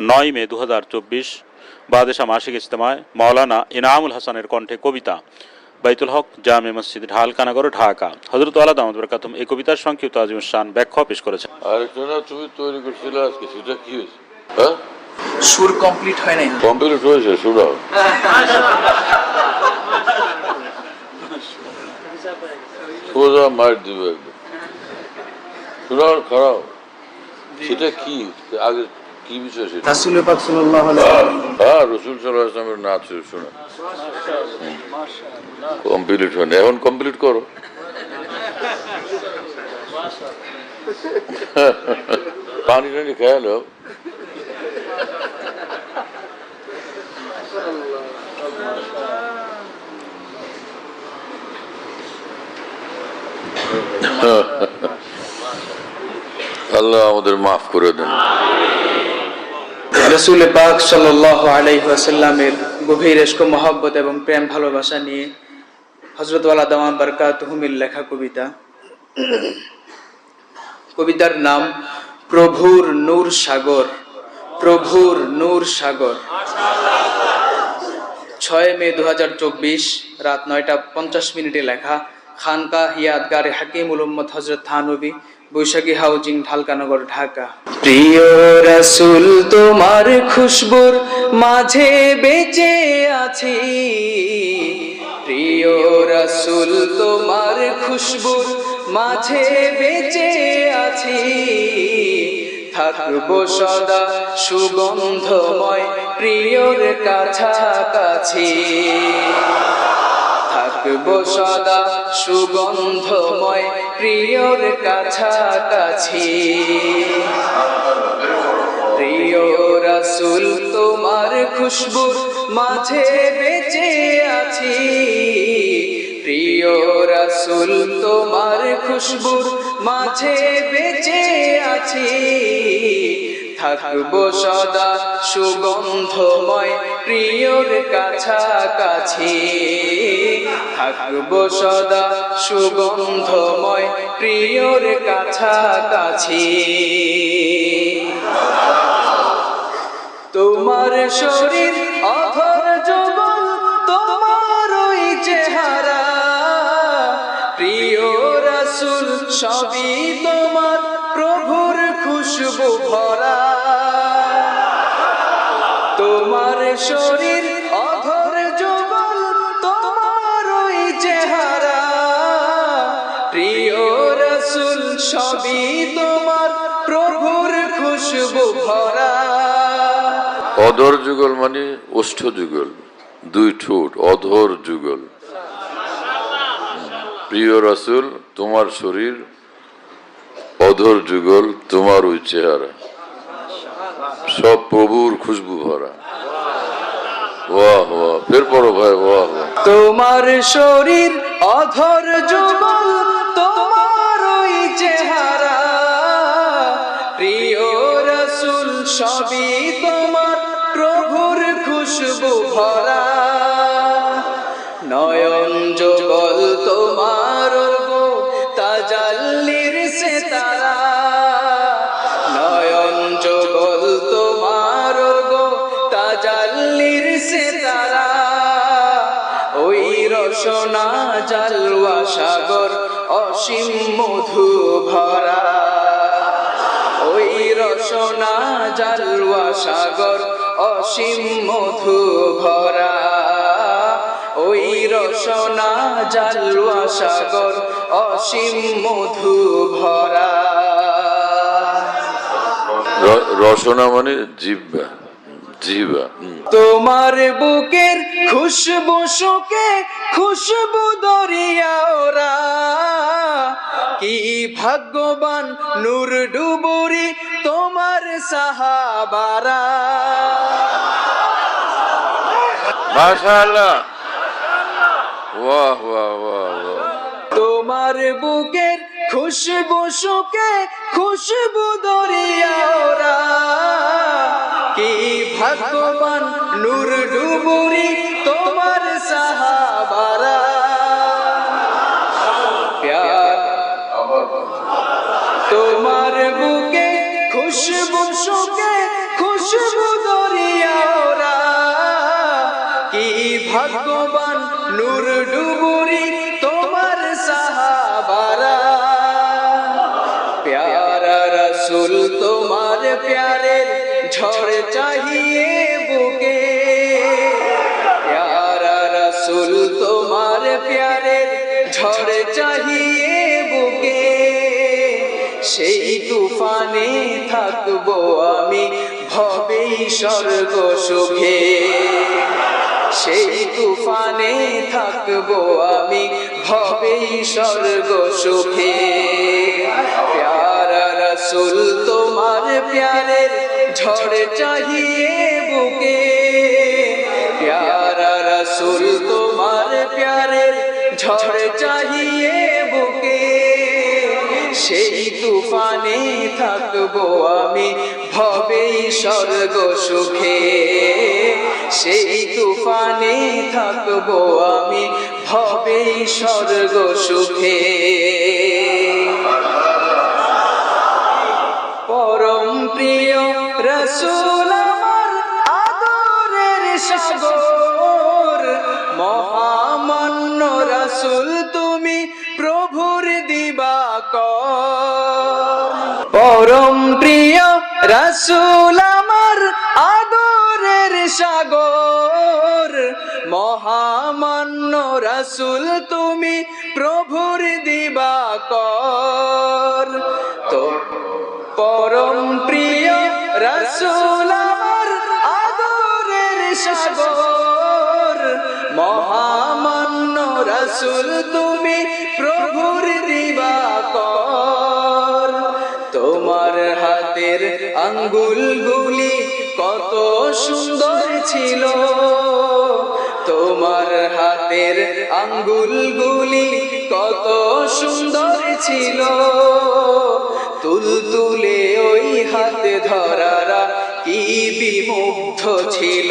নয় মে দু হাজার চব্বিশ বাদেশা মাসিক ইজতেমায় মাওলানা ইনামুল হাসানের কণ্ঠে কবিতা বাইতুল হক জামে মসজিদ ঢালকানগর ঢাকা। হজরত আলাদ আহমদ বরকাতুম এই কবিতার সংক্ষিপ্ত আজিম শান ব্যাখ্যা পেশ করেছেন। আর একটা তুমি তৈরি করছিলে আজকে সেটা কি হয়েছে? হ্যাঁ? সুর কমপ্লিট হয় নাই। কমপ্লিট হয়েছে শোনাও সোজা মার দিবে একদম। শোনাও খারাপ সেটা কি? আগে কি বিষয় সেটা? রাসুল পাক সাল্লাল্লাহু আলাইহি হ্যাঁ রসুল নাচ শোনা। কমপ্লিট হয়নি। এখন কমপ্লিট করো। পানি টানি খেয়ালো আল্লাহ আমাদের মাফ করে দেন। রসুল পাক সাল্লাল্লাহু আলাইহি ওয়াসাল্লামের গভীর ইশক, মহব্বত এবং প্রেম, ভালোবাসা নিয়ে হযরত ওয়ালা দাওয়াম বারকাতুহুমির লেখা কবিতা। কবিতার নাম প্রভুর নূর সাগর, প্রভুর নূর সাগর। ছয় মে দু হাজার চব্বিশ রাত নয়টা পঞ্চাশ মিনিটে লেখা, খানকা হিয়াদগারে হাকিমুল উম্মদ হজরত থানবী বৈশাখী হাউজিং ঢালকানগর, ঢাকা। প্রিয় রসুল, তোমার খুশবুর মাঝে বেঁচে আছি। প্রিয় রসুল, তোমার খুশবুর মাঝে বেঁচে আছি। থাকব সদা সুগন্ধময়, প্রিয়র কাছাকাছি। থাকব সদা সুগন্ধময় প্রিয়র কাছাকাছি। প্রিয় রসুল, তোমার খুশবুর মাঝে বেঁচে আছি। প্রিয় রসুল, তোমার খুশবুর মাঝে বেঁচে আছি। থাকব সদা সুগন্ধময় প্রিয়র কাছাকাছি। থাকব সদা সুগন্ধময় প্রিয়র কাছাকাছি। তোমার শরীর অধর যুগল, তোমার ওই চেহারা। প্রিয় রসুল, সবই তোমার প্রভুর খুশবু ভরা। তোমার শরীর অধর যুগল, তোমার ওই চেহারা। প্রিয় রসুল, সবই তোমার প্রভুর খুশবু ভরা। অধর যুগল মানে ওষ্ঠ যুগল, দুই ঠোঁট, অধর যুগল। প্রিয় রসুল, তোমার শরীর অধর যুগল তোমার ওই চেহারা। সব প্রভুর খুশবু ভরা। ভাই তোমার শরীর অধর যুগল তাজাল্লির সে তারা ওই রসনা জালওয়া সাগর, অসীম মধু ভরা ওই রসনা জালওয়া সাগর, অসীম মধু ভরা ওই রসনা জালওয়া সাগর, অসীম মধু ভরা রসনা মানে জিব্বা তোমার বুকের খুশবু শুকে খুশবু দরিয়া ওরা। কি ভাগ্যবান নূর ডুবুরি তোমার সাহাবারা। মাশাআল্লাহ। তোমার বুকের খুশবু শুকে খুশবু দরিয়া ওরা। কি ভগবান নূর ডুবুরি তোমার সাহাবারা? তোমার বুকে খুশবু শুকে চাহিয়ে বুকে, সেই তুফানে থাকব আমি ভবেই স্বর্গ সুখে সেই তুফানে থাকব আমি ভবেই স্বর্গ সুখে প্যারা রসুল, তোমার প্যারের ঝড় চাহিয়ে থাকব আমি ভবেই স্বর্গ সুখে। সেই তুফানে থাকব, আমি ভবেই স্বর্গ সুখে। পরম প্রিয় রসুল পরম প্রিয় রসুল আমার আদরের সাগর, মহামান্য রসুল তুমি প্রভুর দিবাকর। তো পরম প্রিয় রসুল আমার আদরের সাগর, মহামান্য রসুল তুমি প্রভুর দিবাকর হাতের আঙ্গুলগুলি কত সুন্দর ছিল। তোমার হাতের আঙ্গুলগুলি কত সুন্দর ছিল। তুল তুলে ওই হাতে ধরারা কি বিমুগ্ধ ছিল।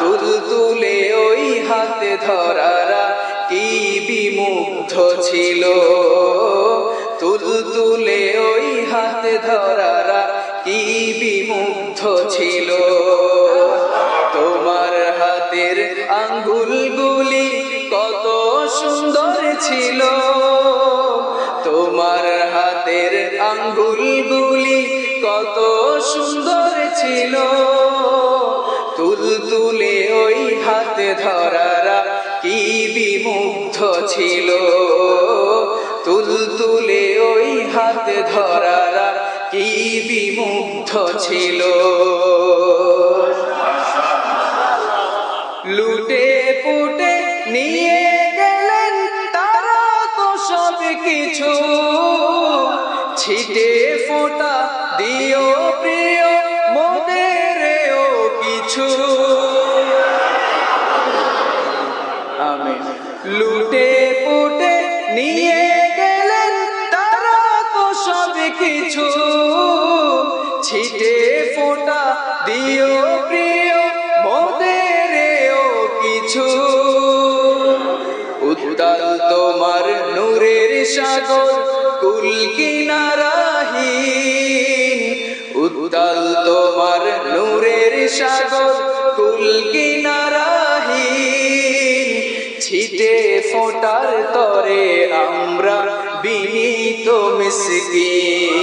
তুল তুলে ওই হাতে ধরারা কি বিমুগ্ধ ছিল। তুল ওই হাতে ধরারা কি বিমুগ্ধ ছিল? তোমার হাতের আঙ্গুলগুলি কত সুন্দর ছিল। তোমার হাতের আঙ্গুলগুলি কত সুন্দর ছিল। তুল তুলে ওই হাতে ধরারা কি বিমুগ্ধ ছিল? তুল তুলে ওই হাত ধরারা কি বিমুগ্ধ ছিল? লুটে পুটে নিয়ে গেলেন তারা তো সব কিছু। ছিটে ফোটা দিও প্রিয় মোদেরও কিছু। আমি লুটে পুটে নিয়ে তোমার নূরের সাগর কুল কিনারাহীন ছিটে ফোটার তরে আমরা বিনীত মিসকিন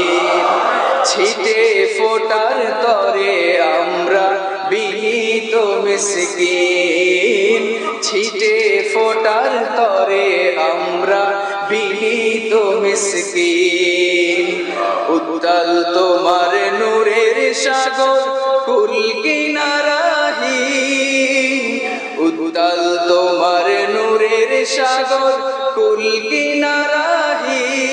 ছিটে ফোটার তরে আমরা বিনীত মিসকিন ছিটে ফোটার তরে আমরা বিনীত মিসকিন উত্তাল তোমার নূরের সাগর কুল কিনারাহীন উত্তাল তোমার নূরের সাগর কুল কিনারাহীন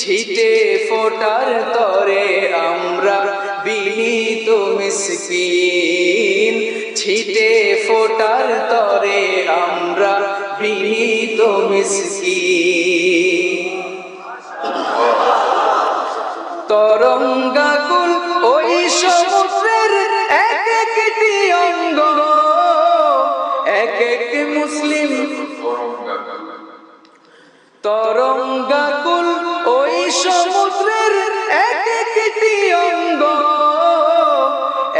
ছিটে ফোটার তরে আমরা বিনীত মিসকিন। ছিটে ফোটার তরে আমরা বিনীত মিসকিন। এক এক মুসলিম। তরঙ্গাকুল ওই সমুদ্রের এক একটি অঙ্গ।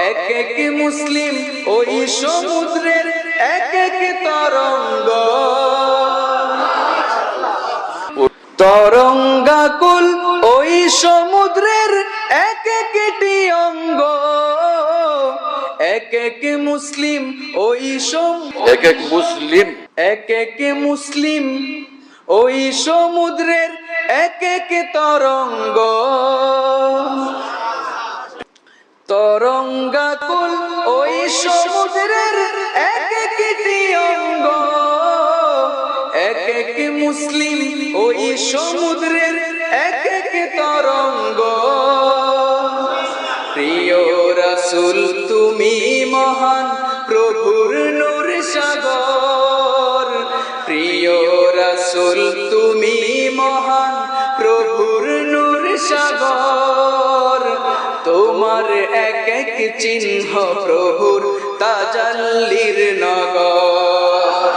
এক এক মুসলিম ওই সমুদ্রের এক এক তরঙ্গ। তরঙ্গাকুল ওই সমুদ্রের এক এক মুসলিম ওই এক এক মুসলিম। এক এক মুসলিম ওই সমুদ্রের এক এক তরঙ্গ। তরঙ্গাকুল ওই সমুদ্রের এক একটি অঙ্গ এক এক মুসলিম ওই সমুদ্রের এক এক তরঙ্গ। মহান প্রভুর নূর সাগর। প্রিয় রাসুল, তুমি মহান প্রভুর নূর সাগর। তোমার এক এক চিহ্ন প্রভুর তাজাল্লির নগর।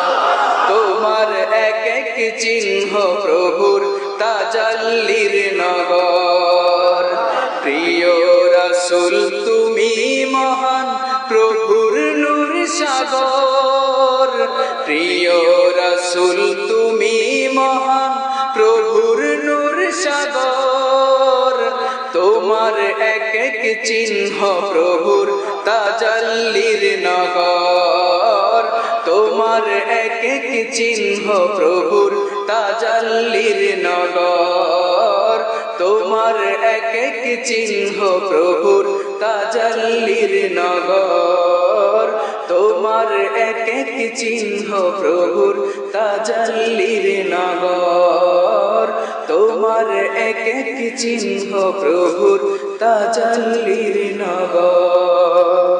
তোমার এক এক চিহ্ন প্রভুর তাজাল্লির নগর। প্রিয় রাসুল, তুমি মহান প্রভুর নূর সাগর। প্রিয় রাসুল, তুমি মহান প্রভুর নূর সাগর। তোমার এক এক চিহ্ন প্রভুর তাজাল্লির নগর। তোমার এক এক চিহ্ন প্রভুর তাজাল্লির নগর। তোমার এক এক চিহ্ন প্রভুর তাজাল্লির নগর। তোমার এক এক চিহ্ন প্রভুর তাজাল্লির নগর। তোমার এক এক চিহ্ন প্রভুর তাজাল্লির নগর।